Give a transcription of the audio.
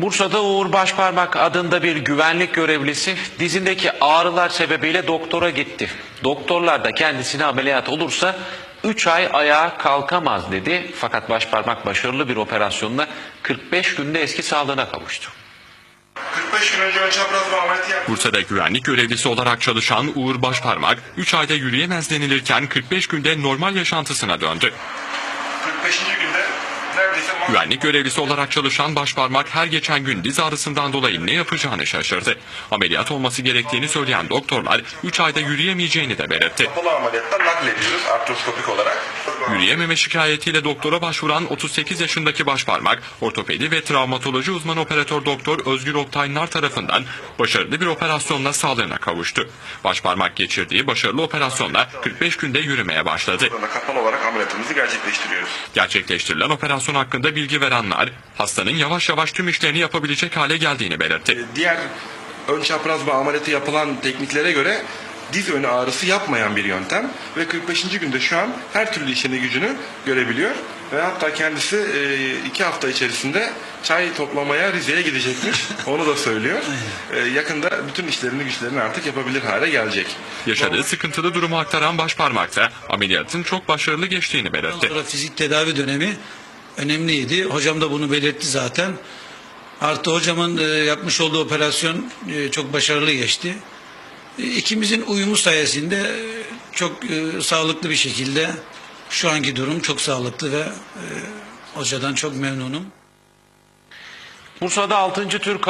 Bursa'da Uğur Başparmak adında bir güvenlik görevlisi dizindeki ağrılar sebebiyle doktora gitti. Doktorlar da kendisine ameliyat olursa 3 ay ayağa kalkamaz dedi. Fakat Başparmak başarılı bir operasyonla 45 günde eski sağlığına kavuştu. 45 gün önce ön çapraz bağımlılığı yaptım. Bursa'da güvenlik görevlisi olarak çalışan Uğur Başparmak 3 ayda yürüyemez denilirken 45 günde normal yaşantısına döndü. 45. günde Güvenlik görevlisi olarak çalışan Başparmak her geçen gün diz ağrısından dolayı ne yapacağını şaşırdı. Ameliyat olması gerektiğini söyleyen doktorlar 3 ayda yürüyemeyeceğini de belirtti. kapalı ameliyattan naklediyoruz artroskopik olarak. Yürüyememe şikayetiyle doktora başvuran 38 yaşındaki başparmak, ortopedi ve travmatoloji uzman operatör doktor Özgür Oktaynar tarafından başarılı bir operasyonla sağlığına kavuştu. Başparmak geçirdiği başarılı operasyonla 45 günde yürümeye başladı. Kapalı olarak ameliyatımızı gerçekleştiriyoruz. Gerçekleştirilen operasyon hakkında bilgi verenler, hastanın yavaş yavaş tüm işlerini yapabilecek hale geldiğini belirtti. Diğer ön çapraz bağ ameliyatı yapılan tekniklere göre diz önü ağrısı yapmayan bir yöntem ve 45. günde şu an her türlü işini gücünü görebiliyor ve hatta kendisi e, iki hafta içerisinde çay toplamaya Rize'ye gidecekmiş. Onu da söylüyor. E, yakında bütün işlerini güçlerini artık yapabilir hale gelecek. Yaşadığı sıkıntılı durumu aktaran başparmak da ameliyatın çok başarılı geçtiğini belirtti. Sonra fizik tedavi dönemi önemliydi. Hocam da bunu belirtti zaten. Artı hocamın e, yapmış olduğu operasyon e, çok başarılı geçti. E, İkimizin uyumu sayesinde e, çok sağlıklı bir şekilde şu anki durum çok sağlıklı ve hocadan çok memnunum. Bursa'da 6. Türk